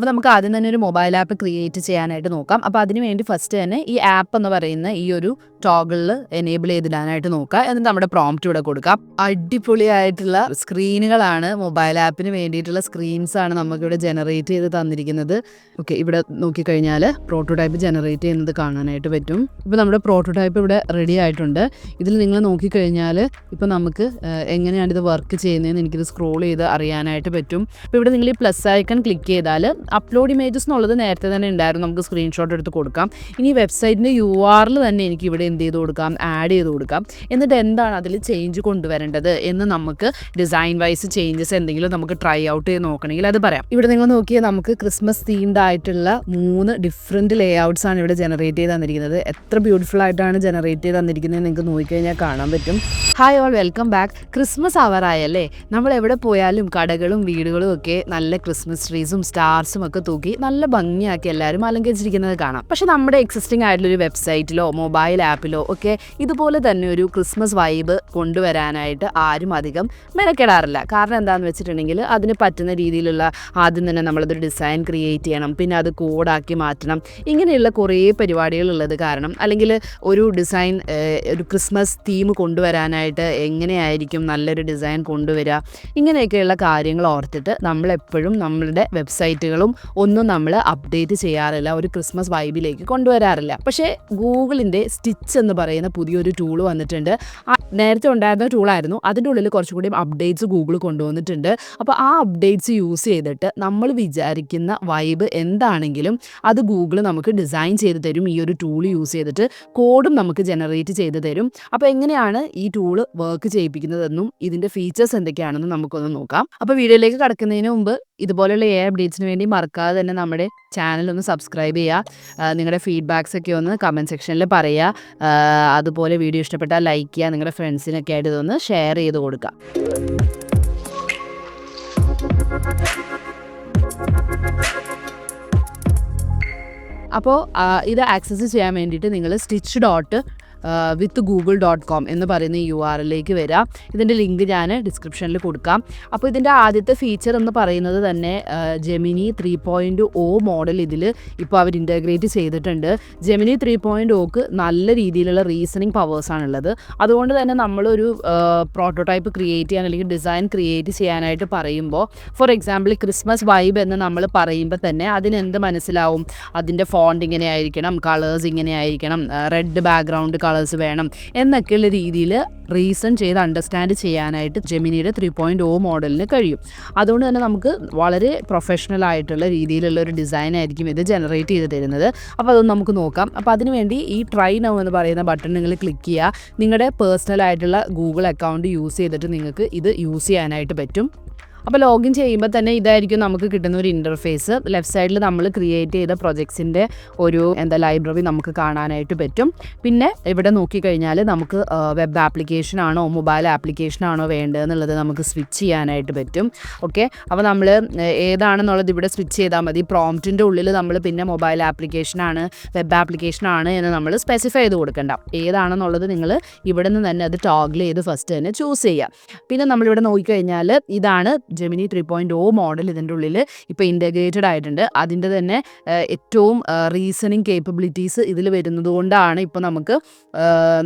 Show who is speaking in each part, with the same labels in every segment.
Speaker 1: അപ്പോൾ നമുക്ക് ആദ്യം തന്നെ ഒരു മൊബൈൽ ആപ്പ് ക്രിയേറ്റ് ചെയ്യാനായിട്ട് നോക്കാം. അപ്പോൾ അതിന് വേണ്ടി ഫസ്റ്റ് തന്നെ ഈ ആപ്പ് എന്ന് പറയുന്ന ഈ ഒരു ടോഗിളിൽ എനേബിൾ ചെയ്തിടാനായിട്ട് നോക്കാം എന്നിട്ട് നമ്മുടെ പ്രോംപ്റ്റ് ഇവിടെ കൊടുക്കാം. അടിപൊളിയായിട്ടുള്ള സ്ക്രീനുകളാണ് മൊബൈൽ ആപ്പിന് വേണ്ടിയിട്ടുള്ള സ്ക്രീൻസ് ആണ് നമുക്കിവിടെ ജനറേറ്റ് ചെയ്ത് തന്നിരിക്കുന്നത്. ഓക്കെ ഇവിടെ നോക്കിക്കഴിഞ്ഞാൽ പ്രോട്ടോടൈപ്പ് ജനറേറ്റ് ചെയ്യുന്നത് കാണാനായിട്ട് പറ്റും. ഇപ്പോൾ നമ്മുടെ പ്രോട്ടോടൈപ്പ് ഇവിടെ റെഡി ആയിട്ടുണ്ട്. ഇതിൽ നിങ്ങൾ നോക്കിക്കഴിഞ്ഞാൽ ഇപ്പോൾ നമുക്ക് എങ്ങനെയാണ് ഇത് വർക്ക് ചെയ്യുന്നതെന്ന് എനിക്കിത് സ്ക്രോൾ ചെയ്ത് അറിയാനായിട്ട് പറ്റും. അപ്പോൾ ഇവിടെ നിങ്ങൾ ഈ പ്ലസ് ഐക്കൺ ക്ലിക്ക് ചെയ്താൽ അപ്ലോഡ് ഇമേജസ് എന്നുള്ളത് നേരത്തെ തന്നെ ഉണ്ടായിരുന്നു. നമുക്ക് സ്ക്രീൻഷോട്ട് എടുത്ത് കൊടുക്കാം. ഇനി വെബ്സൈറ്റിന്റെ യു ആറിൽ തന്നെ എനിക്ക് ഇവിടെ എന്ത് ചെയ്ത് കൊടുക്കാം? ആഡ് ചെയ്ത് കൊടുക്കാം. എന്നിട്ട് എന്താണ് അതിൽ ചേഞ്ച് കൊണ്ടുവരേണ്ടത് എന്ന് നമുക്ക് ഡിസൈൻ വൈസ് ചേഞ്ചസ് എന്തെങ്കിലും നമുക്ക് ട്രൈ ഔട്ട് ചെയ്ത് നോക്കണമെങ്കിൽ അത് പറയാം. ഇവിടെ നിങ്ങൾ നോക്കിയാൽ നമുക്ക് ക്രിസ്മസ് തീംഡ് ആയിട്ടുള്ള മൂന്ന് ഡിഫറെന്റ് ലേ ഔട്ട്സ് ആണ് ഇവിടെ ജനറേറ്റ് ചെയ്ത് തന്നിരിക്കുന്നത്. എത്ര ബ്യൂട്ടിഫുൾ ആയിട്ടാണ് ജനറേറ്റ് ചെയ്ത് തന്നിരിക്കുന്നത് നിങ്ങൾക്ക് നോക്കിക്കഴിഞ്ഞാൽ കാണാൻ പറ്റും. Hi all welcome back Christmas ആവറായല്ലേ നമ്മൾ എവിടെ പോയാലും കടകളും വീടുകളും ഒക്കെ നല്ല ക്രിസ്മസ് ട്രീസും സ്റ്റാർസും ഒക്കെ തൂക്കി നല്ല ഭംഗിയാക്കി എല്ലാവരും അലങ്കരിച്ചിരിക്കുന്നത് കാണാം. പക്ഷെ നമ്മുടെ എക്സിസ്റ്റിംഗ് ആയിട്ടുള്ള ഒരു വെബ്സൈറ്റിലോ മൊബൈൽ ആപ്പിലോ ഒക്കെ ഇതുപോലെ തന്നെ ഒരു ക്രിസ്മസ് വൈബ് കൊണ്ടുവരാനായിട്ട് ആരും അധികം മെനക്കെടാറില്ല. കാരണം എന്താണെന്ന് വെച്ചിട്ടുണ്ടെങ്കിൽ അതിന് പറ്റുന്ന രീതിയിലുള്ള ആദ്യം തന്നെ നമ്മളതൊരു ഡിസൈൻ ക്രിയേറ്റ് ചെയ്യണം പിന്നെ അത് കോഡാക്കി മാറ്റണം. ഇങ്ങനെയുള്ള കുറേ പരിപാടികളുള്ളത് കാരണം അല്ലെങ്കിൽ ഒരു ഡിസൈൻ ഒരു ക്രിസ്മസ് തീം കൊണ്ടുവരാനായിട്ട് എങ്ങനെയായിരിക്കും നല്ലൊരു ഡിസൈൻ കൊണ്ടുവരിക ഇങ്ങനെയൊക്കെയുള്ള കാര്യങ്ങൾ ഓർത്തിട്ട് നമ്മളെപ്പോഴും നമ്മളുടെ വെബ്സൈറ്റുകളും ഒന്നും നമ്മൾ അപ്ഡേറ്റ് ചെയ്യാറില്ല ഒരു ക്രിസ്മസ് വൈബിലേക്ക് കൊണ്ടുവരാറില്ല. പക്ഷേ ഗൂഗിളിന്റെ സ്റ്റിച്ച് എന്ന് പറയുന്ന പുതിയൊരു ടൂൾ വന്നിട്ടുണ്ട്. നേരത്തെ ഉണ്ടായിരുന്ന ടൂളായിരുന്നു അതിന്റെ ഉള്ളിൽ കുറച്ചും കൂടി അപ്ഡേറ്റ്സ് ഗൂഗിൾ കൊണ്ടുവന്നിട്ടുണ്ട്. അപ്പോൾ ആ അപ്ഡേറ്റ്സ് യൂസ് ചെയ്തിട്ട് നമ്മൾ വിചാരിക്കുന്ന വൈബ് എന്താണെങ്കിലും അത് ഗൂഗിൾ നമുക്ക് ഡിസൈൻ ചെയ്ത് തരും. ഈ ഒരു ടൂൾ യൂസ് ചെയ്തിട്ട് കോഡും നമുക്ക് ജനറേറ്റ് ചെയ്ത് തരും. അപ്പോൾ എങ്ങനെയാണ് ഈ ടൂൾ വർക്ക് ചെയ്യിപ്പിക്കുന്നതെന്നും ഇതിന്റെ ഫീച്ചേഴ്സ് എന്തൊക്കെയാണെന്നും നമുക്കൊന്ന് നോക്കാം. അപ്പോൾ വീഡിയോയിലേക്ക് കടക്കുന്നതിന് മുമ്പ് ഇതുപോലെയുള്ള എ അപ്ഡേറ്റ്സിന് വേണ്ടി മറക്കാതെ തന്നെ നമ്മുടെ ചാനൽ ഒന്ന് സബ്സ്ക്രൈബ് ചെയ്യുക നിങ്ങളുടെ ഫീഡ്ബാക്സ് ഒക്കെ ഒന്ന് കമന്റ് സെക്ഷനിൽ പറയുക അതുപോലെ വീഡിയോ ഇഷ്ടപ്പെട്ടാൽ ലൈക്ക് ചെയ്യുക നിങ്ങളുടെ ഫ്രണ്ട്സിനൊക്കെ ആയിട്ട് ഇതൊന്ന് ഷെയർ ചെയ്ത് കൊടുക്കുക അപ്പോൾ ഇത് ആക്സസ് ചെയ്യാൻ വേണ്ടിയിട്ട് നിങ്ങൾ stitch dot with Google dot com എന്ന് പറയുന്ന യു ആർ എല്ലേക്ക് വരാം. ഇതിന്റെ ലിങ്ക് ഞാൻ ഡിസ്ക്രിപ്ഷനിൽ കൊടുക്കാം. അപ്പോൾ ഇതിന്റെ ആദ്യത്തെ ഫീച്ചർ എന്ന് പറയുന്നത് തന്നെ Gemini three point O model ഇതിൽ ഇപ്പോൾ അവർ ഇന്റഗ്രേറ്റ് ചെയ്തിട്ടുണ്ട്. ജെമിനി ത്രീ പോയിന്റ് ഒക്ക് നല്ല രീതിയിലുള്ള റീസണിങ് പവേഴ്സാണുള്ളത് അതുകൊണ്ട് തന്നെ നമ്മളൊരു പ്രോട്ടോടൈപ്പ് ക്രിയേറ്റ് ചെയ്യാൻ അല്ലെങ്കിൽ ഡിസൈൻ ക്രിയേറ്റ് ചെയ്യാനായിട്ട് പറയുമ്പോൾ ഫോർ എക്സാമ്പിൾ ക്രിസ്മസ് വൈബ് എന്ന് നമ്മൾ പറയുമ്പോൾ തന്നെ അതിനെന്ത് മനസ്സിലാവും? അതിന്റെ ഫോണ്ട് ഇങ്ങനെ ആയിരിക്കണം കളേഴ്സ് ഇങ്ങനെ ആയിരിക്കണം റെഡ് ബാക്ക്ഗ്രൗണ്ട് കളേഴ്സ് വേണം എന്നൊക്കെയുള്ള രീതിയിൽ റീസൺ ചെയ്ത് അണ്ടർസ്റ്റാൻഡ് ചെയ്യാനായിട്ട് ജെമിനിയുടെ ത്രീ പോയിന്റ് ഓ മോഡലിന് കഴിയും. അതുകൊണ്ട് തന്നെ നമുക്ക് വളരെ പ്രൊഫഷണൽ ആയിട്ടുള്ള രീതിയിലുള്ള ഒരു ഡിസൈൻ ആയിരിക്കും ഇത് ജനറേറ്റ് ചെയ്ത് തരുന്നത്. അപ്പോൾ അതൊന്ന് നമുക്ക് നോക്കാം. അപ്പോൾ അതിനുവേണ്ടി ഈ ട്രൈ നൗ എന്ന് പറയുന്ന ബട്ടൺ നിങ്ങൾ ക്ലിക്ക് ചെയ്യുക. നിങ്ങളുടെ പേഴ്സണൽ ആയിട്ടുള്ള ഗൂഗിൾ അക്കൗണ്ട് യൂസ് ചെയ്തിട്ട് നിങ്ങൾക്ക് ഇത് യൂസ് ചെയ്യാനായിട്ട് പറ്റും. അപ്പോൾ ലോഗിൻ ചെയ്യുമ്പോൾ തന്നെ ഇതായിരിക്കും നമുക്ക് കിട്ടുന്ന ഒരു ഇന്റർഫേസ് ലെഫ്റ്റ് സൈഡിൽ നമ്മൾ ക്രിയേറ്റ് ചെയ്ത പ്രൊജക്ട്സിന്റെ ഒരു എന്താ ലൈബ്രറി നമുക്ക് കാണാനായിട്ട് പറ്റും. പിന്നെ ഇവിടെ നോക്കിക്കഴിഞ്ഞാൽ നമുക്ക് വെബ് ആപ്ലിക്കേഷൻ ആണോ മൊബൈൽ ആപ്ലിക്കേഷൻ ആണോ വേണ്ടതെന്നുള്ളത് നമുക്ക് സ്വിച്ച് ചെയ്യാനായിട്ട് പറ്റും. ഓക്കെ അപ്പോൾ നമ്മൾ ഏതാണെന്നുള്ളത് ഇവിടെ സ്വിച്ച് ചെയ്താൽ മതി. പ്രോംപ്റ്റിന്റെ ഉള്ളിൽ നമ്മൾ പിന്നെ മൊബൈൽ ആപ്ലിക്കേഷൻ ആണ് വെബ് ആപ്ലിക്കേഷൻ ആണ് എന്ന് നമ്മൾ സ്പെസിഫൈ ചെയ്ത് കൊടുക്കേണ്ട. ഏതാണെന്നുള്ളത് നിങ്ങൾ ഇവിടെ നിന്ന് തന്നെ അത് ടോഗിൾ ചെയ്ത് ഫസ്റ്റ് തന്നെ ചൂസ് ചെയ്യുക പിന്നെ നമ്മളിവിടെ നോക്കിക്കഴിഞ്ഞാൽ ഇതാണ് Gemini three point O model ഇതിന്റെ ഉള്ളിൽ ഇപ്പോൾ ഇന്റഗ്രേറ്റഡ് ആയിട്ടുണ്ട്. അതിന്റെ തന്നെ ഏറ്റവും റീസണിങ് കേപ്പബിലിറ്റീസ് ഇതിൽ വരുന്നത് കൊണ്ടാണ് ഇപ്പോൾ നമുക്ക്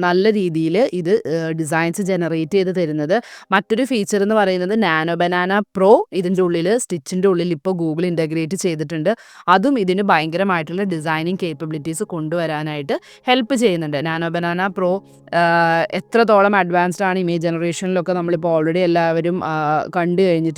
Speaker 1: നല്ല രീതിയിൽ ഇത് ഡിസൈൻസ് ജനറേറ്റ് ചെയ്ത് തരുന്നത്. മറ്റൊരു ഫീച്ചർ എന്ന് പറയുന്നത് നാനോ ബനാന പ്രോ ഇതിന്റെ ഉള്ളിൽ സ്റ്റിച്ചിന്റെ ഉള്ളിൽ ഇപ്പോൾ ഗൂഗിൾ ഇന്റഗ്രേറ്റ് ചെയ്തിട്ടുണ്ട്. അതും ഇതിന് ഭയങ്കരമായിട്ടുള്ള ഡിസൈനിങ് കേപ്പബിലിറ്റീസ് കൊണ്ടുവരാനായിട്ട് ഹെൽപ്പ് ചെയ്യുന്നുണ്ട്. നാനോ ബനാന പ്രോ എത്രത്തോളം അഡ്വാൻസ്ഡ് ആണ് ഇമേജ് ജനറേഷനിലൊക്കെ നമ്മളിപ്പോൾ ഓൾറെഡി എല്ലാവരും കണ്ടു കഴിഞ്ഞിട്ടുണ്ട്.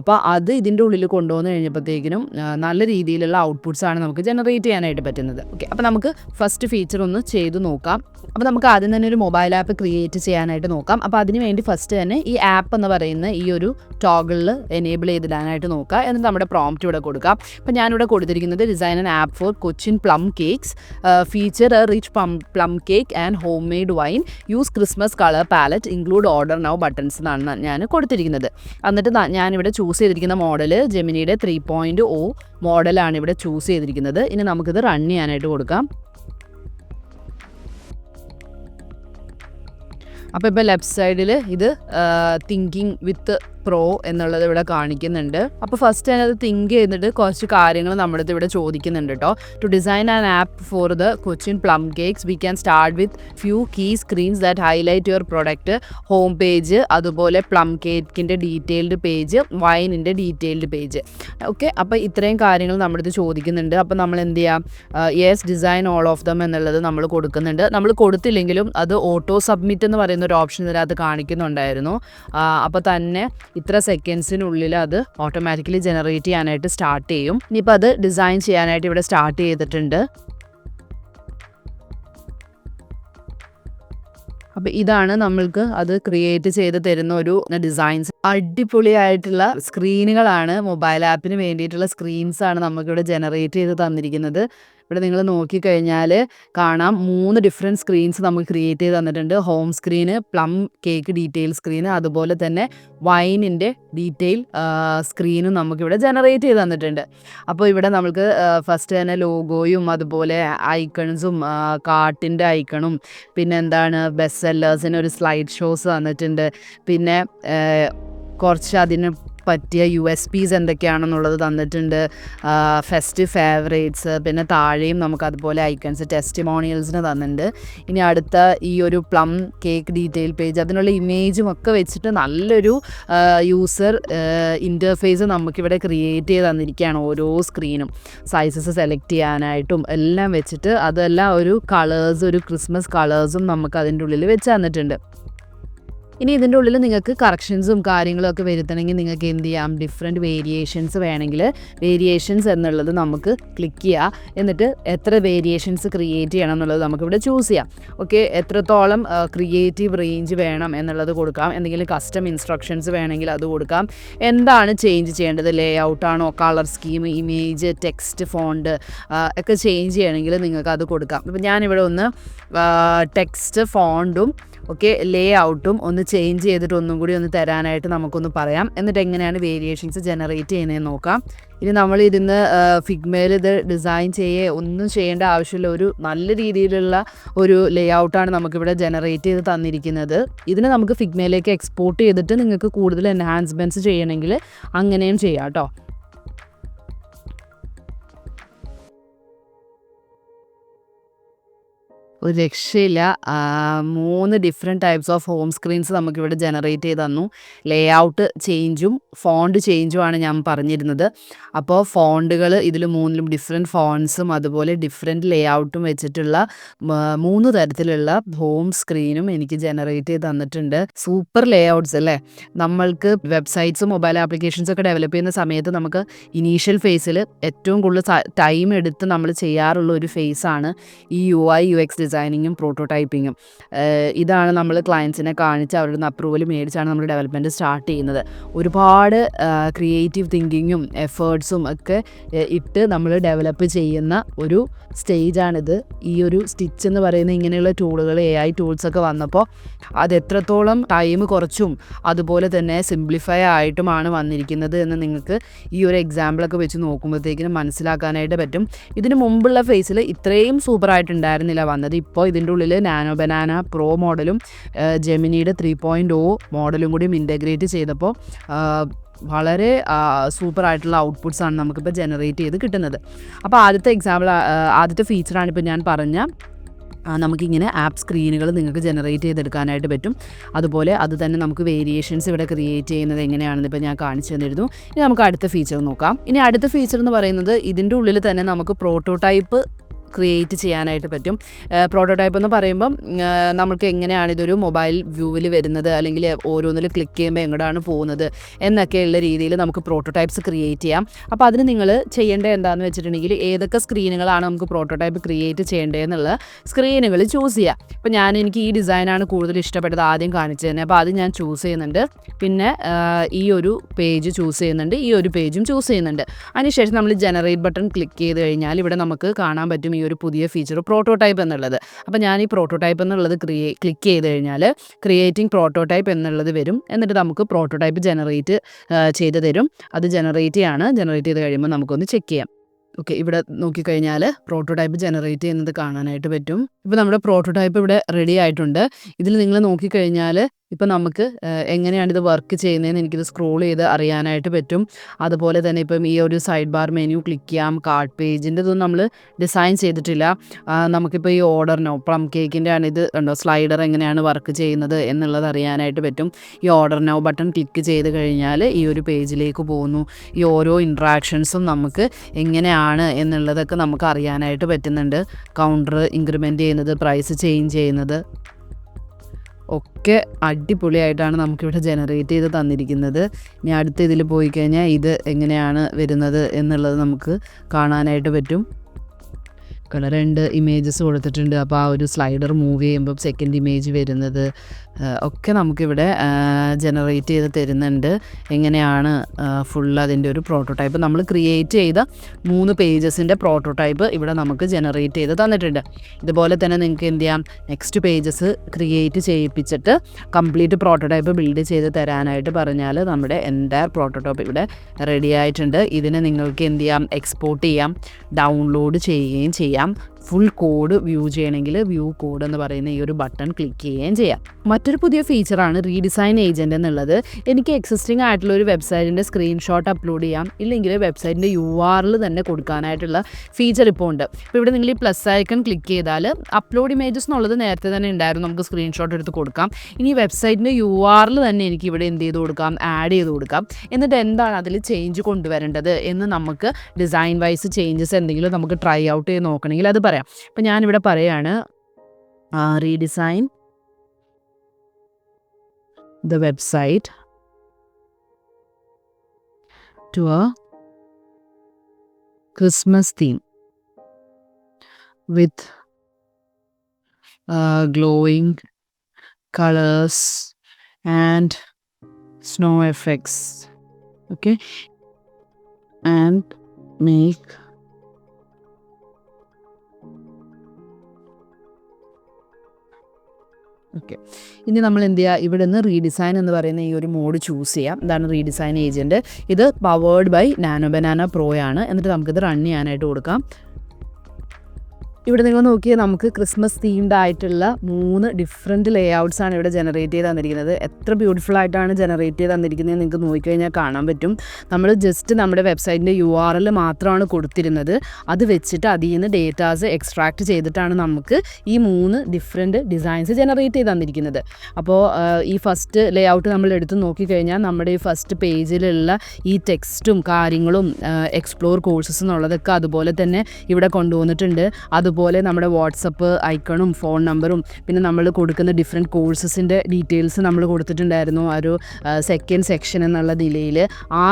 Speaker 1: അപ്പോൾ അത് ഇതിന്റെ ഉള്ളിൽ കൊണ്ടുവന്ന് കഴിഞ്ഞപ്പോഴത്തേക്കിനും നല്ല രീതിയിലുള്ള ഔട്ട്പുട്ട്സ് ആണ് നമുക്ക് ജനറേറ്റ് ചെയ്യാനായിട്ട് പറ്റുന്നത്. ഓക്കെ അപ്പോൾ നമുക്ക് ഫസ്റ്റ് ഫീച്ചർ ഒന്ന് ചെയ്ത് നോക്കാം. അപ്പോൾ നമുക്ക് ആദ്യം തന്നെ ഒരു മൊബൈൽ ആപ്പ് ക്രിയേറ്റ് ചെയ്യാനായിട്ട് നോക്കാം. അപ്പോൾ അതിന് വേണ്ടി ഫസ്റ്റ് തന്നെ ഈ ആപ്പ് എന്ന് പറയുന്ന ഈ ഒരു ടോഗിളിൽ എനേബിൾ ചെയ്തിടാനായിട്ട് നോക്കുക എന്നിട്ട് നമ്മുടെ പ്രോംപ്റ്റ് ഇവിടെ കൊടുക്കാം. അപ്പോൾ ഞാനിവിടെ കൊടുത്തിരിക്കുന്നത് design and app for Cochin plum cakes feature a rich plum plum cake and home made wine use Christmas colour palette include order now buttons എന്നാണ് ഞാൻ കൊടുത്തിരിക്കുന്നത്. എന്നിട്ട് ഞാനിവിടെ ചൂസ് ചെയ്തിരിക്കുന്ന മോഡൽ ജെമിനിയുടെ ത്രീ പോയിന്റ് ഒ മോഡലാണ് ഇവിടെ ചൂസ് ചെയ്തിരിക്കുന്നത്. ഇനി നമുക്കിത് റൺ ചെയ്യാനായിട്ട് കൊടുക്കാം. അപ്പോൾ ഇപ്പോൾ ലെഫ്റ്റ് സൈഡിൽ ഇത് തിങ്കിങ് വിത്ത് പ്രോ എന്നുള്ളത് ഇവിടെ കാണിക്കുന്നുണ്ട്. അപ്പോൾ ഫസ്റ്റ് ഞാനത് തിങ്ക് ചെയ്തിട്ട് കുറച്ച് കാര്യങ്ങൾ നമ്മുടെ അടുത്ത് ഇവിടെ ചോദിക്കുന്നുണ്ട് കേട്ടോ to design an app for the Cochin plum cakes we can start with few key screens that highlight your product home page അതുപോലെ പ്ലം കേക്കിന്റെ ഡീറ്റെയിൽഡ് പേജ് വൈനിന്റെ ഡീറ്റെയിൽഡ് പേജ് ഓക്കെ അപ്പോൾ ഇത്രയും കാര്യങ്ങൾ നമ്മുടെ അടുത്ത് ചോദിക്കുന്നുണ്ട്. അപ്പോൾ നമ്മൾ എന്ത് ചെയ്യാം? Yes design all of them എന്നുള്ളത് നമ്മൾ കൊടുക്കുന്നുണ്ട്. നമ്മൾ കൊടുത്തില്ലെങ്കിലും അത് ഓട്ടോ സബ്മിറ്റ് എന്ന് പറയുന്ന ഒരു ഓപ്ഷൻ ഇതിനകത്ത് കാണിക്കുന്നുണ്ടായിരുന്നു. അപ്പോൾ തന്നെ ഇത്ര സെക്കൻഡ്സിനുള്ളിൽ അത് ഓട്ടോമാറ്റിക്കലി ജനറേറ്റ് ചെയ്യാനായിട്ട് സ്റ്റാർട്ട് ചെയ്യും. ഇനിയിപ്പോൾ അത് ഡിസൈൻ ചെയ്യാനായിട്ട് ഇവിടെ സ്റ്റാർട്ട് ചെയ്തിട്ടുണ്ട്. അപ്പോൾ ഇതാണ് നമ്മൾക്ക് അത് ക്രിയേറ്റ് ചെയ്ത് തരുന്ന ഒരു ഡിസൈൻസ് അടിപൊളിയായിട്ടുള്ള സ്ക്രീനുകളാണ് മൊബൈൽ ആപ്പിന് വേണ്ടിയിട്ടുള്ള സ്ക്രീൻസ് ആണ് നമുക്കിവിടെ ജനറേറ്റ് ചെയ്ത് തന്നിരിക്കുന്നത്. ഇവിടെ നിങ്ങൾ നോക്കിക്കഴിഞ്ഞാൽ കാണാം മൂന്ന് ഡിഫറെന്റ് സ്ക്രീൻസ് നമുക്ക് ക്രിയേറ്റ് ചെയ്ത് തന്നിട്ടുണ്ട്. Home screen plum cake detail screen അതുപോലെ തന്നെ വൈനിന്റെ ഡീറ്റെയിൽ സ്ക്രീനും നമുക്കിവിടെ ജനറേറ്റ് ചെയ്ത് തന്നിട്ടുണ്ട്. അപ്പോൾ ഇവിടെ നമുക്ക് ഫസ്റ്റ് തന്നെ ലോഗോയും അതുപോലെ ഐക്കൺസും കാർട്ടിന്റെ ഐക്കണും പിന്നെ എന്താണ് ബെസ്റ്റ് സെല്ലേഴ്സിന് ഒരു സ്ലൈഡ് ഷോസ് തന്നിട്ടുണ്ട്. പിന്നെ കുറച്ച് അതിന് പറ്റിയ യു എസ് പീസ് എന്തൊക്കെയാണെന്നുള്ളത് തന്നിട്ടുണ്ട്. ഫെസ്റ്റ് ഫേവറേറ്റ്സ് പിന്നെ താഴെയും നമുക്ക് അതുപോലെ ഐക്കൺസ് ടെസ്റ്റിമോണിയൽസിന് തന്നിട്ടുണ്ട്. ഇനി അടുത്ത ഈ ഒരു പ്ലം കേക്ക് ഡീറ്റെയിൽ പേജ് അതിനുള്ള ഇമേജും ഒക്കെ വെച്ചിട്ട് നല്ലൊരു യൂസർ ഇന്റർഫേസ് നമുക്കിവിടെ ക്രിയേറ്റ് ചെയ്ത് തന്നിരിക്കുകയാണ് ഓരോ സ്ക്രീനും സൈസസ് സെലക്ട് ചെയ്യാനായിട്ടും എല്ലാം വെച്ചിട്ട് അതെല്ലാം ഒരു കളേഴ്സ് ഒരു ക്രിസ്മസ് കളേഴ്സും നമുക്ക് അതിന്റെ ഉള്ളിൽ വെച്ച് തന്നിട്ടുണ്ട്. ഇനി ഇതിന്റെ ഉള്ളിൽ നിങ്ങൾക്ക് കറക്ഷൻസും കാര്യങ്ങളും ഒക്കെ വരുത്തണമെങ്കിൽ നിങ്ങൾക്ക് എന്ത് ചെയ്യാം? ഡിഫറെന്റ് വേരിയേഷൻസ് വേണമെങ്കിൽ വേരിയേഷൻസ് എന്നുള്ളത് നമുക്ക് ക്ലിക്ക് ചെയ്യാം. എന്നിട്ട് എത്ര വേരിയേഷൻസ് ക്രിയേറ്റ് ചെയ്യണം എന്നുള്ളത് നമുക്കിവിടെ ചൂസ് ചെയ്യാം. ഓക്കെ എത്രത്തോളം ക്രിയേറ്റീവ് റേഞ്ച് വേണം എന്നുള്ളത് കൊടുക്കാം. എന്തെങ്കിലും കസ്റ്റം ഇൻസ്ട്രക്ഷൻസ് വേണമെങ്കിൽ അത് കൊടുക്കാം. എന്താണ് ചേഞ്ച് ചെയ്യേണ്ടത്? ലേ ഔട്ടാണോ colour scheme image text font ഒക്കെ ചേഞ്ച് ചെയ്യണമെങ്കിൽ നിങ്ങൾക്ക് അത് കൊടുക്കാം. ഇപ്പം ഞാനിവിടെ ഒന്ന് ടെക്സ്റ്റ് ഫോണ്ടും ഓക്കെ ലേ ഔട്ടും ഒന്ന് ചേഞ്ച് ചെയ്തിട്ട് ഒന്നും കൂടി ഒന്ന് തരാനായിട്ട് നമുക്കൊന്ന് പറയാം. എന്നിട്ട് എങ്ങനെയാണ് വേരിയേഷൻസ് ജനറേറ്റ് ചെയ്യുന്നതെന്ന് നോക്കാം. ഇനി നമ്മൾ ഇരുന്ന് ഫിഗ്മയിൽ ഇത് ഡിസൈൻ ചെയ്യേ ഒന്നും ചെയ്യേണ്ട ആവശ്യമില്ല ഒരു നല്ല രീതിയിലുള്ള ഒരു ലേ ഔട്ടാണ് നമുക്കിവിടെ ജനറേറ്റ് ചെയ്ത് തന്നിരിക്കുന്നത്. ഇതിന് നമുക്ക് ഫിഗ്മയിലേക്ക് എക്സ്പോർട്ട് ചെയ്തിട്ട് നിങ്ങൾക്ക് കൂടുതൽ എൻഹാൻസ്മെന്റ്സ് ചെയ്യണമെങ്കിൽ അങ്ങനെയും ചെയ്യാം കേട്ടോ ഒരു രക്ഷയില്ല മൂന്ന് different types of home screens നമുക്കിവിടെ ജനറേറ്റ് ചെയ്ത് തന്നു. ലേ ഔട്ട് ചേഞ്ചും ഫോണ്ട് ചേഞ്ചുമാണ് ഞാൻ പറഞ്ഞിരുന്നത്. അപ്പോൾ ഫോണ്ടുകൾ ഇതിൽ മൂന്നിലും ഡിഫറെന്റ് ഫോൺസും അതുപോലെ ഡിഫറെന്റ് ലേ ഔട്ടും വെച്ചിട്ടുള്ള മൂന്ന് തരത്തിലുള്ള ഹോം സ്ക്രീനും എനിക്ക് ജനറേറ്റ് ചെയ്ത് തന്നിട്ടുണ്ട്. സൂപ്പർ ലേ ഔട്ട്സ് അല്ലേ? നമ്മൾക്ക് വെബ്സൈറ്റ്സ് മൊബൈൽ ആപ്ലിക്കേഷൻസ് ഒക്കെ ഡെവലപ്പ് ചെയ്യുന്ന സമയത്ത് നമുക്ക് ഇനീഷ്യൽ ഫേസിൽ ഏറ്റവും കൂടുതൽ ടൈം എടുത്ത് നമ്മൾ ചെയ്യാറുള്ള ഒരു ഫേസാണ് ഈ യു ഐ യു എക്സ് ഡിസൈനിങ്ങും പ്രോട്ടോടൈപ്പിങ്ങും ഇതാണ് നമ്മൾ ക്ലയൻസിനെ കാണിച്ച് അവരുടെ നിന്ന് അപ്രൂവൽ മേടിച്ചാണ് നമ്മൾ ഡെവലപ്മെന്റ് സ്റ്റാർട്ട് ചെയ്യുന്നത്. ഒരുപാട് ക്രിയേറ്റീവ് തിങ്കിങ്ങും എഫേർട്സും ഒക്കെ ഇട്ട് നമ്മൾ ഡെവലപ്പ് ചെയ്യുന്ന ഒരു സ്റ്റേജാണിത് ഈ ഒരു സ്റ്റിച്ച് എന്ന് പറയുന്ന ഇങ്ങനെയുള്ള ടൂളുകൾ എ ഐ ടൂൾസൊക്കെ വന്നപ്പോൾ അത് എത്രത്തോളം ടൈം കുറച്ചും അതുപോലെ തന്നെ സിംപ്ലിഫൈ ആയിട്ടുമാണ് വന്നിരിക്കുന്നത് എന്ന് നിങ്ങൾക്ക് ഈ ഒരു എക്സാമ്പിളൊക്കെ വെച്ച് നോക്കുമ്പോഴത്തേക്കിനും മനസ്സിലാക്കാനായിട്ട് പറ്റും. ഇതിന് മുമ്പുള്ള ഫേസിൽ ഇത്രയും സൂപ്പറായിട്ടുണ്ടായിരുന്നില്ല വന്നത്. ഇപ്പോൾ ഇതിന്റെ ഉള്ളിൽ നാനോ ബനാന പ്രോ മോഡലും ജെമിനിയുടെ ത്രീ പോയിന്റ് ഒ മോഡലും കൂടിയും ഇന്റഗ്രേറ്റ് ചെയ്തപ്പോൾ വളരെ സൂപ്പർ ആയിട്ടുള്ള ഔട്ട്പുട്ട്സ് ആണ് നമുക്കിപ്പോൾ ജനറേറ്റ് ചെയ്ത് കിട്ടുന്നത്. അപ്പോൾ ആദ്യത്തെ എക്സാമ്പിൾ ആദ്യത്തെ ഫീച്ചറാണ് ഇപ്പോൾ ഞാൻ പറഞ്ഞ നമുക്കിങ്ങനെ ആപ്പ് സ്ക്രീനുകൾ നിങ്ങൾക്ക് ജനറേറ്റ് ചെയ്തെടുക്കാനായിട്ട് പറ്റും. അതുപോലെ അത് തന്നെ നമുക്ക് വേരിയേഷൻസ് ഇവിടെ ക്രിയേറ്റ് ചെയ്യുന്നത് എങ്ങനെയാണെന്ന് ഇപ്പോൾ ഞാൻ കാണിച്ചു തന്നിരുന്നു. ഇനി നമുക്ക് അടുത്ത ഫീച്ചർ നോക്കാം. ഇനി അടുത്ത ഫീച്ചർ എന്ന് പറയുന്നത് ഇതിന്റെ ഉള്ളിൽ തന്നെ നമുക്ക് പ്രോട്ടോടൈപ്പ് ക്രിയേറ്റ് ചെയ്യാനായിട്ട് പറ്റും. പ്രോട്ടോടൈപ്പ് എന്ന് പറയുമ്പം നമുക്ക് എങ്ങനെയാണ് ഇതൊരു മൊബൈൽ വ്യൂവിൽ വരുന്നത്? അല്ലെങ്കിൽ ഓരോന്നിൽ ക്ലിക്ക് ചെയ്യുമ്പോൾ എങ്ങോട്ടാണ് പോകുന്നത്? എന്നൊക്കെയുള്ള രീതിയിൽ നമുക്ക് പ്രോട്ടോടൈപ്സ് ക്രിയേറ്റ് ചെയ്യാം. അപ്പോൾ അതിന് നിങ്ങൾ ചെയ്യേണ്ടത് എന്താണെന്ന് വെച്ചിട്ടുണ്ടെങ്കിൽ ഏതൊക്കെ സ്ക്രീനുകളാണ് നമുക്ക് പ്രോട്ടോടൈപ്പ് ക്രിയേറ്റ് ചെയ്യേണ്ടതെന്നുള്ള സ്ക്രീനുകൾ ചൂസ് ചെയ്യാം. ഇപ്പോൾ ഞാൻ എനിക്ക് ഈ ഡിസൈനാണ് കൂടുതൽ ഇഷ്ടപ്പെട്ടത് ആദ്യം കാണിച്ചു തന്നെ. അപ്പോൾ അത് ഞാൻ ചൂസ് ചെയ്യുന്നുണ്ട്. പിന്നെ ഈ ഒരു പേജ് ചൂസ് ചെയ്യുന്നുണ്ട്. ഈ ഒരു പേജും ചൂസ് ചെയ്യുന്നുണ്ട്. അതിനുശേഷം നമ്മൾ ജനറേറ്റ് ബട്ടൺ ക്ലിക്ക് ചെയ്ത് കഴിഞ്ഞാൽ ഇവിടെ നമുക്ക് കാണാൻ പറ്റും ഈ ഒരു പുതിയ ഫീച്ചർ പ്രോട്ടോടൈപ്പ് എന്നുള്ളത്. അപ്പോൾ ഞാൻ ഈ പ്രോട്ടോടൈപ്പ് എന്നുള്ളത് ക്രിയേ ക്ലിക്ക് ചെയ്ത് കഴിഞ്ഞാൽ ക്രിയേറ്റിംഗ് പ്രോട്ടോടൈപ്പ് എന്നുള്ളത് വരും. എന്നിട്ട് നമുക്ക് പ്രോട്ടോടൈപ്പ് ജനറേറ്റ് ചെയ്ത് തരും. അത് ജനറേറ്റ് ചെയ്യാണ്. ജനറേറ്റ് ചെയ്ത് കഴിയുമ്പോൾ നമുക്കൊന്ന് ചെക്ക് ചെയ്യാം. ഓക്കെ ഇവിടെ നോക്കിക്കഴിഞ്ഞാൽ പ്രോട്ടോടൈപ്പ് ജനറേറ്റ് ചെയ്യുന്നത് കാണാനായിട്ട് പറ്റും. ഇപ്പോൾ നമ്മുടെ പ്രോട്ടോടൈപ്പ് ഇവിടെ റെഡി ആയിട്ടുണ്ട്. ഇതിൽ നിങ്ങൾ നോക്കിക്കഴിഞ്ഞാൽ ഇപ്പം നമുക്ക് എങ്ങനെയാണ് ഇത് വർക്ക് ചെയ്യുന്നതെന്ന് എനിക്കിത് സ്ക്രോൾ ചെയ്ത് അറിയാനായിട്ട് പറ്റും. അതുപോലെ തന്നെ ഇപ്പം ഈ ഒരു സൈഡ് ബാർ മെനു ക്ലിക്ക് ചെയ്യാം കാർഡ് പേജിന്റെ ഇതൊന്നും നമ്മൾ ഡിസൈൻ ചെയ്തിട്ടില്ല. നമുക്കിപ്പോൾ ഈ ഓർഡറിനോ പ്ലം കേക്കിന്റെ ആണ് ഇത് ഉണ്ടോ സ്ലൈഡർ എങ്ങനെയാണ് വർക്ക് ചെയ്യുന്നത് എന്നുള്ളത് അറിയാനായിട്ട് പറ്റും. ഈ ഓർഡറിനോ ബട്ടൺ ക്ലിക്ക് ചെയ്ത് കഴിഞ്ഞാൽ ഈ ഒരു പേജിലേക്ക് പോകുന്നു. ഈ ഓരോ ഇൻട്രാക്ഷൻസും നമുക്ക് എങ്ങനെയാണ് എന്നുള്ളതൊക്കെ നമുക്ക് അറിയാനായിട്ട് പറ്റുന്നുണ്ട്. കൗണ്ടർ ഇൻക്രിമെന്റ് ചെയ്യുന്നത് പ്രൈസ് ചേഞ്ച് ചെയ്യുന്നത്. ഒക്കെ അടിപൊളിയായിട്ടാണ് നമുക്കിവിടെ ജനറേറ്റ് ചെയ്ത് തന്നിരിക്കുന്നത്. ഇനി അടുത്ത ഇതിൽ പോയി കഴിഞ്ഞാൽ ഇത് എങ്ങനെയാണ് വരുന്നത് എന്നുള്ളത് നമുക്ക് കാണാനായിട്ട് പറ്റും. കളർ രണ്ട് ഇമേജസ് കൊടുത്തിട്ടുണ്ട്. അപ്പോൾ ആ ഒരു സ്ലൈഡർ മൂവ് ചെയ്യുമ്പോൾ സെക്കൻഡ് ഇമേജ് വരുന്നത് ഒക്കെ നമുക്കിവിടെ ജനറേറ്റ് ചെയ്ത് തരുന്നുണ്ട്. എങ്ങനെയാണ് ഫുൾ അതിന്റെ ഒരു പ്രോട്ടോടൈപ്പ് നമ്മൾ ക്രിയേറ്റ് ചെയ്ത മൂന്ന് പേജസിന്റെ പ്രോട്ടോടൈപ്പ് ഇവിടെ നമുക്ക് ജനറേറ്റ് ചെയ്ത് തന്നിട്ടുണ്ട്. ഇതുപോലെ തന്നെ നിങ്ങൾക്ക് എന്ത് ചെയ്യാം? നെക്സ്റ്റ് പേജസ് ക്രിയേറ്റ് ചെയ്യിപ്പിച്ചിട്ട് കംപ്ലീറ്റ് പ്രോട്ടോടൈപ്പ് ബിൽഡ് ചെയ്ത് തരാനായിട്ട് പറഞ്ഞാൽ നമ്മുടെ എന്റയർ പ്രോട്ടോടൈപ്പ് ഇവിടെ റെഡി ആയിട്ടുണ്ട്. ഇതിനെ നിങ്ങൾക്ക് എന്ത് ചെയ്യാം? എക്സ്പോർട്ട് ചെയ്യാം. ഡൗൺലോഡ് ചെയ്യുകയും ചെയ്യാം. россиян ഫുൾ കോഡ് വ്യൂ ചെയ്യണമെങ്കിൽ വ്യൂ കോഡ് എന്ന് പറയുന്ന ഈ ഒരു ബട്ടൺ ക്ലിക്ക് ചെയ്യുകയും ചെയ്യാം. മറ്റൊരു പുതിയ ഫീച്ചറാണ് റീഡിസൈൻ ഏജന്റ് എന്നുള്ളത്. എനിക്ക് എക്സിസ്റ്റിംഗ് ആയിട്ടുള്ള ഒരു വെബ്സൈറ്റിന്റെ സ്ക്രീൻഷോട്ട് അപ്ലോഡ് ചെയ്യാം. ഇല്ലെങ്കിൽ വെബ്സൈറ്റിന്റെ യു ആറിൽ തന്നെ കൊടുക്കാനായിട്ടുള്ള ഫീച്ചർ ഇപ്പോൾ ഉണ്ട്. ഇപ്പോൾ ഇവിടെ നിങ്ങൾ ഈ പ്ലസ് ഐക്കൺ ക്ലിക്ക് ചെയ്താൽ അപ്ലോഡ് ഇമേജസ് എന്നുള്ളത് നേരത്തെ തന്നെ ഉണ്ടായിരുന്നു. നമുക്ക് സ്ക്രീൻഷോട്ട് എടുത്ത് കൊടുക്കാം. ഇനി വെബ്സൈറ്റിന്റെ യു ആറിൽ തന്നെ എനിക്ക് ഇവിടെ എന്ത് ചെയ്ത് കൊടുക്കാം? ആഡ് ചെയ്ത് കൊടുക്കാം. എന്നിട്ട് എന്താണ് അതിൽ ചേഞ്ച് കൊണ്ടുവരേണ്ടത് എന്ന് നമുക്ക് ഡിസൈൻ വൈസ് ചേഞ്ചസ് എന്തെങ്കിലും നമുക്ക് ട്രൈ ഔട്ട് ചെയ്ത് നോക്കണമെങ്കിൽ അത് പറയാം. ഇപ്പം ഞാനിവിടെ പറയാണ് redesign website to a Christmas theme with uh, glowing colors and snow effects. Okay, and make okay. ഇനി നമ്മൾ എന്ത് ചെയ്യുക ഇവിടെ നിന്ന് റീഡിസൈൻ എന്ന് പറയുന്ന ഈ ഒരു മോഡ് ചൂസ് ചെയ്യാം. ഇതാണ് റീഡിസൈൻ ഏജന്റ് ഇത് powered by nano banana pro ആണ്. എന്നിട്ട് നമുക്കിത് റൺ ചെയ്യാനായിട്ട് കൊടുക്കാം. ഇവിടെ നിങ്ങൾ നോക്കിയാൽ നമുക്ക് ക്രിസ്മസ് തീംഡ് ആയിട്ടുള്ള മൂന്ന് ഡിഫറെന്റ് ലേ ഔട്ട്സ് ആണ് ഇവിടെ ജനറേറ്റ് ചെയ്ത് തന്നിരിക്കുന്നത്. എത്ര ബ്യൂട്ടിഫുൾ ആയിട്ടാണ് ജനറേറ്റ് ചെയ്ത് തന്നിരിക്കുന്നത് നിങ്ങൾക്ക് നോക്കിക്കഴിഞ്ഞാൽ കാണാൻ പറ്റും. നമ്മൾ ജസ്റ്റ് നമ്മുടെ വെബ്സൈറ്റിന്റെ യു ആർ എൽ മാത്രമാണ് കൊടുത്തിരുന്നത്. അത് വെച്ചിട്ട് അതിൽ നിന്ന് ഡേറ്റാസ് എക്സ്ട്രാക്ട് ചെയ്തിട്ടാണ് നമുക്ക് ഈ മൂന്ന് ഡിഫറെന്റ് ഡിസൈൻസ് ജനറേറ്റ് ചെയ്ത് തന്നിരിക്കുന്നത്. അപ്പോൾ ഈ ഫസ്റ്റ് ലേ ഔട്ട് നമ്മൾ എടുത്ത് നോക്കിക്കഴിഞ്ഞാൽ നമ്മുടെ ഈ ഫസ്റ്റ് പേജിലുള്ള ഈ ടെക്സ്റ്റും കാര്യങ്ങളും എക്സ്പ്ലോർ കോഴ്സസ് എന്നുള്ളതൊക്കെ അതുപോലെ തന്നെ ഇവിടെ കൊണ്ടുവന്നിട്ടുണ്ട്. അതുപോലെ നമ്മുടെ വാട്സപ്പ് ഐക്കണും ഫോൺ നമ്പറും പിന്നെ നമ്മൾ കൊടുക്കുന്ന ഡിഫറെന്റ് കോഴ്സസിന്റെ ഡീറ്റെയിൽസ് നമ്മൾ കൊടുത്തിട്ടുണ്ടായിരുന്നു. ആ ഒരു സെക്കൻഡ് സെക്ഷൻ എന്നുള്ള നിലയിൽ ആ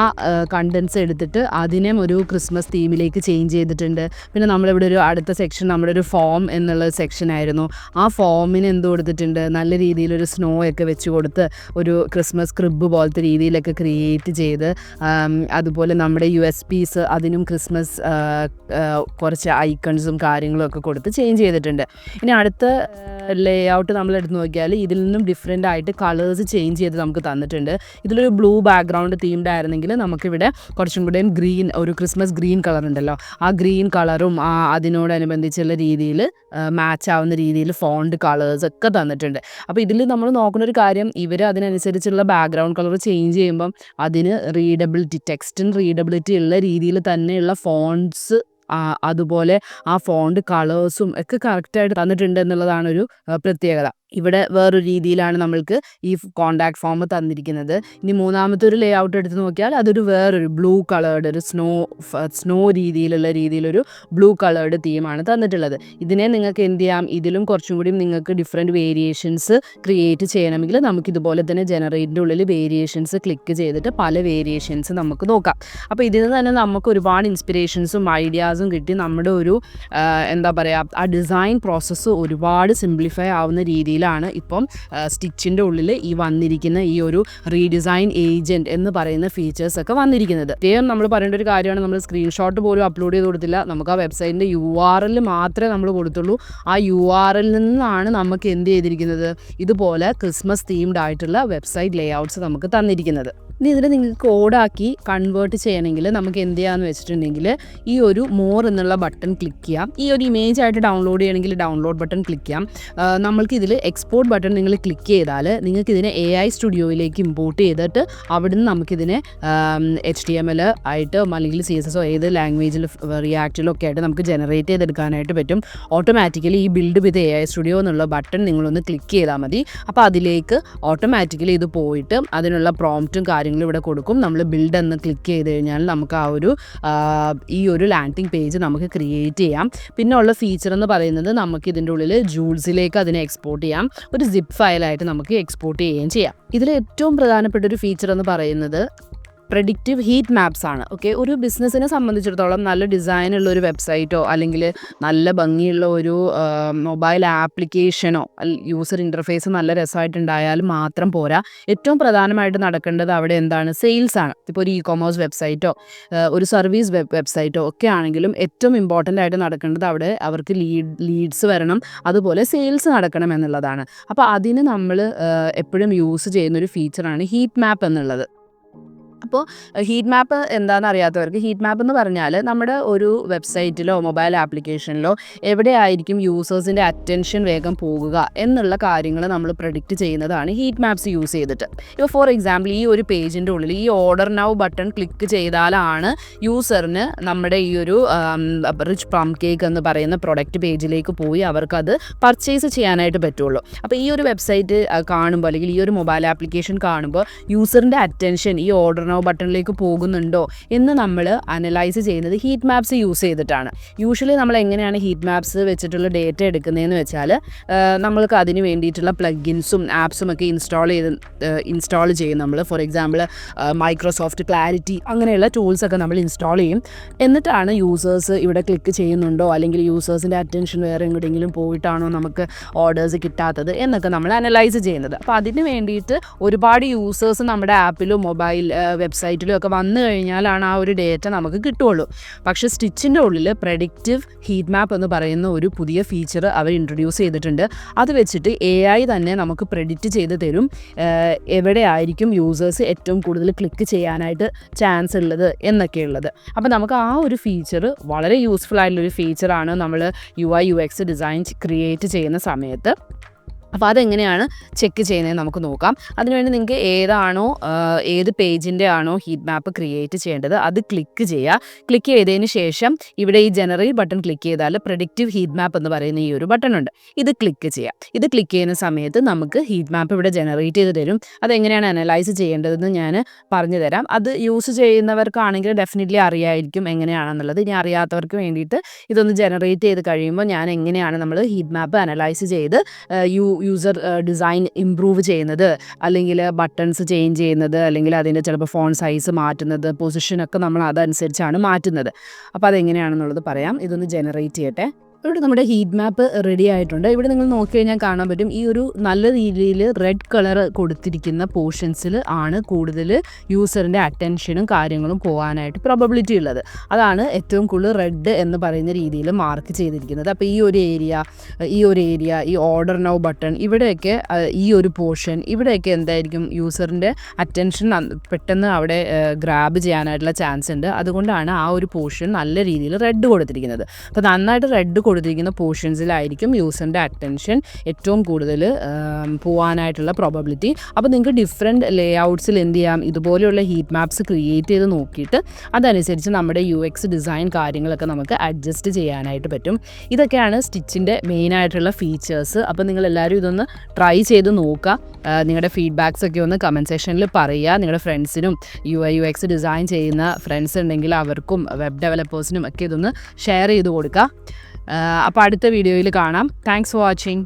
Speaker 1: കണ്ടൻസ് എടുത്തിട്ട് അതിനെ ഒരു ക്രിസ്മസ് തീമിലേക്ക് ചേഞ്ച് ചെയ്തിട്ടുണ്ട്. പിന്നെ നമ്മളിവിടെ ഒരു അടുത്ത സെക്ഷൻ നമ്മുടെ ഒരു ഫോം എന്നുള്ള സെക്ഷൻ ആയിരുന്നു. ആ ഫോമിന് എന്ത് കൊടുത്തിട്ടുണ്ട്? നല്ല രീതിയിലൊരു സ്നോ ഒക്കെ വെച്ച് കൊടുത്ത് ഒരു ക്രിസ്മസ് ക്രിബ് പോലത്തെ രീതിയിലൊക്കെ ക്രിയേറ്റ് ചെയ്ത് അതുപോലെ നമ്മുടെ യു എസ് പീസ് അതിനും ക്രിസ്മസ് കുറച്ച് ഐക്കൺസും കാര്യങ്ങളും ഒക്കെ കൊടുത്ത് ചേഞ്ച് ചെയ്തിട്ടുണ്ട്. ഇനി അടുത്ത ലേ ഔട്ട് നമ്മൾ എടുത്ത് നോക്കിയാൽ ഇതിൽ നിന്നും ഡിഫറെന്റ് ആയിട്ട് കളേഴ്സ് ചേഞ്ച് ചെയ്ത് നമുക്ക് തന്നിട്ടുണ്ട്. ഇതിലൊരു ബ്ലൂ ബാക്ക്ഗ്രൗണ്ട് തീംഡ് ആയിരുന്നെങ്കിൽ നമുക്കിവിടെ കുറച്ചും കൂടെ ഗ്രീൻ ഒരു ക്രിസ്മസ് ഗ്രീൻ കളർ ഉണ്ടല്ലോ. ആ ഗ്രീൻ കളറും ആ അതിനോടനുബന്ധിച്ചുള്ള രീതിയിൽ മാച്ച് ആവുന്ന രീതിയിൽ ഫോണ്ട് കളേഴ്സ് ഒക്കെ തന്നിട്ടുണ്ട്. അപ്പോൾ ഇതിൽ നമ്മൾ നോക്കുന്ന ഒരു കാര്യം ഇവർ അതിനനുസരിച്ചുള്ള ബാക്ക്ഗ്രൗണ്ട് കളർ ചേഞ്ച് ചെയ്യുമ്പം അതിന് റീഡബിലിറ്റി ടെക്സ്റ്റിന് റീഡബിലിറ്റി ഉള്ള രീതിയിൽ തന്നെയുള്ള ഫോൺസ് അതുപോലെ ആ ഫോണ്ട് കളേഴ്സും ഒക്കെ കറക്റ്റായിട്ട് തന്നിട്ടുണ്ട് എന്നുള്ളതാണ് ഒരു പ്രത്യേകത. ഇവിടെ വേറൊരു രീതിയിലാണ് നമ്മൾക്ക് ഈ കോണ്ടാക്ട് ഫോം തന്നിരിക്കുന്നത്. ഇനി മൂന്നാമത്തെ ഒരു ലേ ഔട്ട് എടുത്ത് നോക്കിയാൽ അതൊരു വേറൊരു ബ്ലൂ കളേർഡ് ഒരു സ്നോ സ്നോ രീതിയിലുള്ള രീതിയിലൊരു ബ്ലൂ കളേർഡ് തീമാണ് തന്നിട്ടുള്ളത്. ഇതിനെ നിങ്ങൾക്ക് എന്ത് ചെയ്യാം? ഇതിലും കുറച്ചും കൂടി നിങ്ങൾക്ക് ഡിഫറെന്റ് വേരിയേഷൻസ് ക്രിയേറ്റ് ചെയ്യണമെങ്കിൽ നമുക്ക് ഇതുപോലെ തന്നെ ജനറേറ്റിന്റെ ഉള്ളിൽ വേരിയേഷൻസ് ക്ലിക്ക് ചെയ്തിട്ട് പല വേരിയേഷൻസ് നമുക്ക് നോക്കാം. അപ്പോൾ ഇതിൽ നിന്ന് തന്നെ നമുക്ക് ഒരുപാട് ഇൻസ്പിറേഷൻസും ഐഡിയാസും കിട്ടി. നമ്മുടെ ഒരു എന്താ പറയുക ആ ഡിസൈൻ പ്രോസസ്സ് ഒരുപാട് സിംപ്ലിഫൈ ആവുന്ന രീതിയിലാണ് ഇപ്പം സ്റ്റിച്ചിന്റെ ഉള്ളിൽ ഈ വന്നിരിക്കുന്ന ഈ ഒരു റീഡിസൈൻ ഏജന്റ് എന്ന് പറയുന്ന ഫീച്ചേഴ്സ് ഒക്കെ വന്നിരിക്കുന്നത്. ഇതേം നമ്മൾ പറയേണ്ട ഒരു കാര്യമാണ് നമ്മൾ സ്ക്രീൻഷോട്ട് പോലും അപ്ലോഡ് ചെയ്ത് കൊടുത്തില്ല. നമുക്ക് ആ വെബ്സൈറ്റിന്റെ യു ആർ എൽ മാത്രമേ നമ്മൾ കൊടുത്തുള്ളൂ. ആ യു ആർ എല്ലിൽ നിന്നാണ് നമുക്ക് എന്ത് ചെയ്തിരിക്കുന്നത്? ഇതുപോലെ ക്രിസ്മസ് തീംഡ് ആയിട്ടുള്ള വെബ്സൈറ്റ് ലേ ഔട്ട്സ് നമുക്ക് തന്നിരിക്കുന്നത്. ഇനി ഇതിൽ നിങ്ങൾക്ക് ഓടാക്കി കൺവേർട്ട് ചെയ്യണമെങ്കിൽ നമുക്ക് എന്ത് ചെയ്യാമെന്ന് വെച്ചിട്ടുണ്ടെങ്കിൽ ഈ ഒരു മോർ എന്നുള്ള ബട്ടൺ ക്ലിക്ക് ചെയ്യാം. ഈ ഒരു ഇമേജ് ആയിട്ട് ഡൗൺലോഡ് ചെയ്യണമെങ്കിൽ ഡൗൺലോഡ് ബട്ടൺ ക്ലിക്ക് ചെയ്യാം. നമ്മൾക്ക് ഇതിൽ എക്സ്പോർട്ട് ബട്ടൺ നിങ്ങൾ ക്ലിക്ക് ചെയ്താൽ നിങ്ങൾക്ക് ഇതിനെ എ ഐ സ്റ്റുഡിയോയിലേക്ക് ഇമ്പോർട്ട് ചെയ്തിട്ട് അവിടുന്ന് നമുക്കിതിനെ എച്ച് ഡി എം എൽ ആയിട്ട് അല്ലെങ്കിൽ സി എസ് എസോ ഏത് ലാംഗ്വേജിൽ റിയാക്റ്റിലോ ഒക്കെ ആയിട്ട് നമുക്ക് ജനറേറ്റ് ചെയ്തെടുക്കാനായിട്ട് പറ്റും. ഓട്ടോമാറ്റിക്കലി ഈ build with A I studio എന്നുള്ള ബട്ടൺ നിങ്ങളൊന്ന് ക്ലിക്ക് ചെയ്താൽ മതി. അപ്പോൾ അതിലേക്ക് ഓട്ടോമാറ്റിക്കലി ഇത് പോയിട്ട് അതിനുള്ള പ്രോംപ്റ്റും കാര്യങ്ങളും ഇവിടെ കൊടുക്കും. നമ്മൾ ബിൽഡ് എന്ന് ക്ലിക്ക് ചെയ്ത് കഴിഞ്ഞാൽ നമുക്ക് ആ ഒരു ഈ ഒരു ലാൻഡിങ് പേജ് നമുക്ക് ക്രിയേറ്റ് ചെയ്യാം. പിന്നെ ഉള്ള ഫീച്ചർ എന്ന് പറയുന്നത് നമുക്ക് ഇതിന്റെ ഉള്ളിൽ ജൂൾസിലേക്ക് അതിനെ എക്സ്പോർട്ട് ചെയ്യാം. ഒരു സിപ്പ് ഫയലായിട്ട് നമുക്ക് എക്സ്പോർട്ട് ചെയ്യുകയും ചെയ്യാം. ഇതിൽ ഏറ്റവും പ്രധാനപ്പെട്ട ഒരു ഫീച്ചർ എന്ന് പറയുന്നത് പ്രഡിക്റ്റീവ് ഹീറ്റ് മാപ്സ് ആണ്. ഓക്കെ ഒരു ബിസിനസ്സിനെ സംബന്ധിച്ചിടത്തോളം നല്ല ഡിസൈൻ ഉള്ള ഒരു വെബ്സൈറ്റോ അല്ലെങ്കിൽ നല്ല ഭംഗിയുള്ള ഒരു മൊബൈൽ ആപ്ലിക്കേഷനോ യൂസർ ഇന്റർഫേസ് നല്ല രസമായിട്ടുണ്ടായാലും മാത്രം പോരാ. ഏറ്റവും പ്രധാനമായിട്ട് നടക്കേണ്ടത് അവിടെ എന്താണ്? സെയിൽസ് ആണ്. ഇപ്പോൾ ഒരു ഇ കൊമേഴ്സ് വെബ്സൈറ്റോ ഒരു സർവീസ് വെബ് വെബ്സൈറ്റോ ഒക്കെ ആണെങ്കിലും ഏറ്റവും ഇമ്പോർട്ടന്റ് ആയിട്ട് നടക്കേണ്ടത് അവിടെ അവർക്ക് ലീഡ് ലീഡ്സ് വരണം. അതുപോലെ സെയിൽസ് നടക്കണം എന്നുള്ളതാണ്. അപ്പോൾ അതിന് നമ്മൾ എപ്പോഴും യൂസ് ചെയ്യുന്ന ഒരു ഫീച്ചറാണ് ഹീറ്റ് മാപ്പ് എന്നുള്ളത്. അപ്പോൾ ഹീറ്റ് മാപ്പ് എന്താണെന്ന് അറിയാത്തവർക്ക് ഹീറ്റ് മാപ്പ് എന്ന് പറഞ്ഞാൽ നമ്മുടെ ഒരു വെബ്സൈറ്റിലോ മൊബൈൽ ആപ്ലിക്കേഷനിലോ എവിടെയായിരിക്കും യൂസേഴ്സിന്റെ അറ്റൻഷൻ വേഗം പോകുക എന്നുള്ള കാര്യങ്ങൾ നമ്മൾ പ്രഡിക്റ്റ് ചെയ്യുന്നതാണ് ഹീറ്റ് മാപ്സ് യൂസ് ചെയ്തിട്ട്. ഇപ്പോൾ ഫോർ എക്സാമ്പിൾ ഈ ഒരു പേജിന്റെ ഉള്ളിൽ ഈ ഓർഡർ നൗ ബട്ടൺ ക്ലിക്ക് ചെയ്താലാണ് യൂസറിന് നമ്മുടെ ഈ ഒരു റിച്ച് പ്ലം കേക്ക് എന്ന് പറയുന്ന പ്രൊഡക്റ്റ് പേജിലേക്ക് പോയി അവർക്കത് പർച്ചേസ് ചെയ്യാനായിട്ട് പറ്റുള്ളൂ. അപ്പോൾ ഈ ഒരു വെബ്സൈറ്റ് കാണുമ്പോൾ അല്ലെങ്കിൽ ഈ ഒരു മൊബൈൽ ആപ്ലിക്കേഷൻ കാണുമ്പോൾ യൂസറിന്റെ അറ്റൻഷൻ ഈ ഓർഡർ നൗ ബട്ടണിലേക്ക് പോകുന്നുണ്ടോ എന്ന് നമ്മൾ അനലൈസ് ചെയ്യുന്നത് ഹീറ്റ് മാപ്സ് യൂസ് ചെയ്തിട്ടാണ്. യൂഷ്വലി നമ്മൾ എങ്ങനെയാണ് ഹീറ്റ് മാപ്സ് വെച്ചിട്ടുള്ള ഡേറ്റ എടുക്കുന്നതെന്ന് വെച്ചാൽ നമ്മൾക്ക് അതിന് വേണ്ടിയിട്ടുള്ള പ്ലഗിൻസും ആപ്സും ഒക്കെ ഇൻസ്റ്റാൾ ചെയ്ത് ഇൻസ്റ്റാൾ ചെയ്യും നമ്മൾ. ഫോർ എക്സാമ്പിൾ മൈക്രോസോഫ്റ്റ് ക്ലാരിറ്റി അങ്ങനെയുള്ള ടൂൾസ് ഒക്കെ നമ്മൾ ഇൻസ്റ്റാൾ ചെയ്യും. എന്നിട്ടാണ് യൂസേഴ്സ് ഇവിടെ ക്ലിക്ക് ചെയ്യുന്നുണ്ടോ അല്ലെങ്കിൽ യൂസേഴ്സിന്റെ അറ്റൻഷൻ വേറെ എങ്ങോട്ടെങ്കിലും പോയിട്ടാണോ നമുക്ക് ഓർഡേഴ്സ് കിട്ടാത്തത് എന്നൊക്കെ നമ്മൾ അനലൈസ് ചെയ്യുന്നത്. അപ്പോൾ അതിന് വേണ്ടിയിട്ട് ഒരുപാട് യൂസേഴ്സ് നമ്മുടെ ആപ്പിലും മൊബൈൽ വെബ്സൈറ്റിലും ഒക്കെ വന്നു കഴിഞ്ഞാലാണ് ആ ഒരു ഡേറ്റ നമുക്ക് കിട്ടുള്ളൂ പക്ഷേ സ്റ്റിച്ചിന്റെ ഉള്ളിൽ പ്രഡിക്റ്റീവ് ഹീറ്റ് മാപ്പ് എന്ന് പറയുന്ന ഒരു പുതിയ ഫീച്ചർ അവർ ഇൻട്രൊഡ്യൂസ് ചെയ്തിട്ടുണ്ട്. അത് വെച്ചിട്ട് എ ഐ തന്നെ നമുക്ക് പ്രെഡിക്റ്റ് ചെയ്ത് തരും എവിടെ ആയിരിക്കും യൂസേഴ്സ് ഏറ്റവും കൂടുതൽ ക്ലിക്ക് ചെയ്യാനായിട്ട് ചാൻസ് ഉള്ളത് എന്നൊക്കെയുള്ളത്. അപ്പോൾ നമുക്ക് ആ ഒരു ഫീച്ചർ വളരെ യൂസ്ഫുൾ ആയിട്ടുള്ളൊരു ഫീച്ചറാണ് നമ്മൾ U I U X design create ചെയ്യുന്ന സമയത്ത്. അപ്പോൾ അതെങ്ങനെയാണ് ചെക്ക് ചെയ്യുന്നത് നമുക്ക് നോക്കാം. അതിനുവേണ്ടി നിങ്ങൾക്ക് ഏതാണോ ഏത് പേജിന്റെ ആണോ ഹീറ്റ് മാപ്പ് ക്രിയേറ്റ് ചെയ്യേണ്ടത് അത് ക്ലിക്ക് ചെയ്യുക. ക്ലിക്ക് ചെയ്തതിന് ശേഷം ഇവിടെ ഈ ജനറേറ്റ് ബട്ടൺ ക്ലിക്ക് ചെയ്താൽ പ്രഡിക്റ്റീവ് ഹീറ്റ് മാപ്പ് എന്ന് പറയുന്ന ഈ ഒരു ബട്ടൺ ഉണ്ട്. ഇത് ക്ലിക്ക് ചെയ്യാം ഇത് ക്ലിക്ക് ചെയ്യുന്ന സമയത്ത് നമുക്ക് ഹീറ്റ് മാപ്പ് ഇവിടെ ജനറേറ്റ് ചെയ്ത് തരും. അതെങ്ങനെയാണ് അനലൈസ് ചെയ്യേണ്ടതെന്ന് ഞാൻ പറഞ്ഞു തരാം. അത് യൂസ് ചെയ്യുന്നവർക്കാണെങ്കിൽ ഡെഫിനറ്റ്ലി അറിയായിരിക്കും എങ്ങനെയാണെന്നുള്ളത്. ഇനി അറിയാത്തവർക്ക് വേണ്ടിയിട്ട് ഇതൊന്ന് ജനറേറ്റ് ചെയ്ത് കഴിയുമ്പോൾ ഞാൻ എങ്ങനെയാണ് നമ്മൾ ഹീറ്റ് മാപ്പ് അനലൈസ് ചെയ്ത് യു യൂസർ ഡിസൈൻ ഇമ്പ്രൂവ് ചെയ്യുന്നത് അല്ലെങ്കിൽ ബട്ടൺസ് ചേഞ്ച് ചെയ്യുന്നത് അല്ലെങ്കിൽ അതിന്റെ ചിലപ്പോൾ ഫോൺ സൈസ് മാറ്റുന്നത് പൊസിഷനൊക്കെ നമ്മൾ അതനുസരിച്ചാണ് മാറ്റുന്നത്. അപ്പോൾ അതെങ്ങനെയാണെന്നുള്ളത് പറയാം. ഇതൊന്ന് ജനറേറ്റ് ചെയ്യട്ടെ. ഇവിടെ നമ്മുടെ ഹീറ്റ് മാപ്പ് റെഡി ആയിട്ടുണ്ട്. ഇവിടെ നിങ്ങൾ നോക്കി കഴിഞ്ഞാൽ കാണാൻ പറ്റും. ഈ ഒരു നല്ല രീതിയിൽ റെഡ് കളർ കൊടുത്തിരിക്കുന്ന പോർഷൻസിൽ ആണ് കൂടുതൽ യൂസറിന്റെ അറ്റൻഷനും കാര്യങ്ങളും പോകാനായിട്ട് പ്രോബബിലിറ്റി ഉള്ളത്. അതാണ് ഏറ്റവും കൂടുതൽ റെഡ് എന്ന് പറയുന്ന രീതിയിൽ മാർക്ക് ചെയ്തിരിക്കുന്നത്. അപ്പോൾ ഈ ഒരു ഏരിയ ഈ ഒരു ഏരിയ ഈ ഓർഡർ നൗ ബട്ടൺ ഇവിടെയൊക്കെ ഈ ഒരു പോർഷൻ ഇവിടെയൊക്കെ എന്തായിരിക്കും യൂസറിന്റെ അറ്റൻഷൻ പെട്ടെന്ന് അവിടെ ഗ്രാബ് ചെയ്യാനായിട്ടുള്ള ചാൻസ് ഉണ്ട്. അതുകൊണ്ടാണ് ആ ഒരു പോർഷൻ നല്ല രീതിയിൽ റെഡ് കൊടുത്തിരിക്കുന്നത്. അപ്പോൾ നന്നായിട്ട് റെഡ് കൊടുത്തിരിക്കുന്ന പോർഷൻസിലായിരിക്കും യൂസറിന്റെ അറ്റൻഷൻ ഏറ്റവും കൂടുതൽ പോകാനായിട്ടുള്ള പ്രോബബിലിറ്റി അപ്പോൾ നിങ്ങൾക്ക് ഡിഫറെന്റ് ലേ ഔട്ട്സിൽ എന്ത് ചെയ്യാം? ഇതുപോലെയുള്ള ഹീറ്റ് മാപ്സ് ക്രിയേറ്റ് ചെയ്ത് നോക്കിയിട്ട് അതനുസരിച്ച് നമ്മുടെ യു എക്സ് ഡിസൈൻ കാര്യങ്ങളൊക്കെ നമുക്ക് അഡ്ജസ്റ്റ് ചെയ്യാനായിട്ട് പറ്റും. ഇതൊക്കെയാണ് സ്റ്റിച്ചിന്റെ മെയിനായിട്ടുള്ള ഫീച്ചേഴ്സ് അപ്പോൾ നിങ്ങൾ എല്ലാവരും ഇതൊന്ന് ട്രൈ ചെയ്ത് നോക്കുക. നിങ്ങളുടെ ഫീഡ്ബാക്സ് ഒക്കെ ഒന്ന് കമന്റ് സെക്ഷനിൽ പറയുക. നിങ്ങളുടെ ഫ്രണ്ട്സിനും U I U X design ചെയ്യുന്ന ഫ്രണ്ട്സ് ഉണ്ടെങ്കിൽ അവർക്കും വെബ് ഡെവലപ്പേഴ്സിനും ഒക്കെ ഇതൊന്ന് ഷെയർ ചെയ്ത് കൊടുക്കുക. അപ്പോൾ അടുത്ത വീഡിയോയിൽ കാണാം. Thanks for watching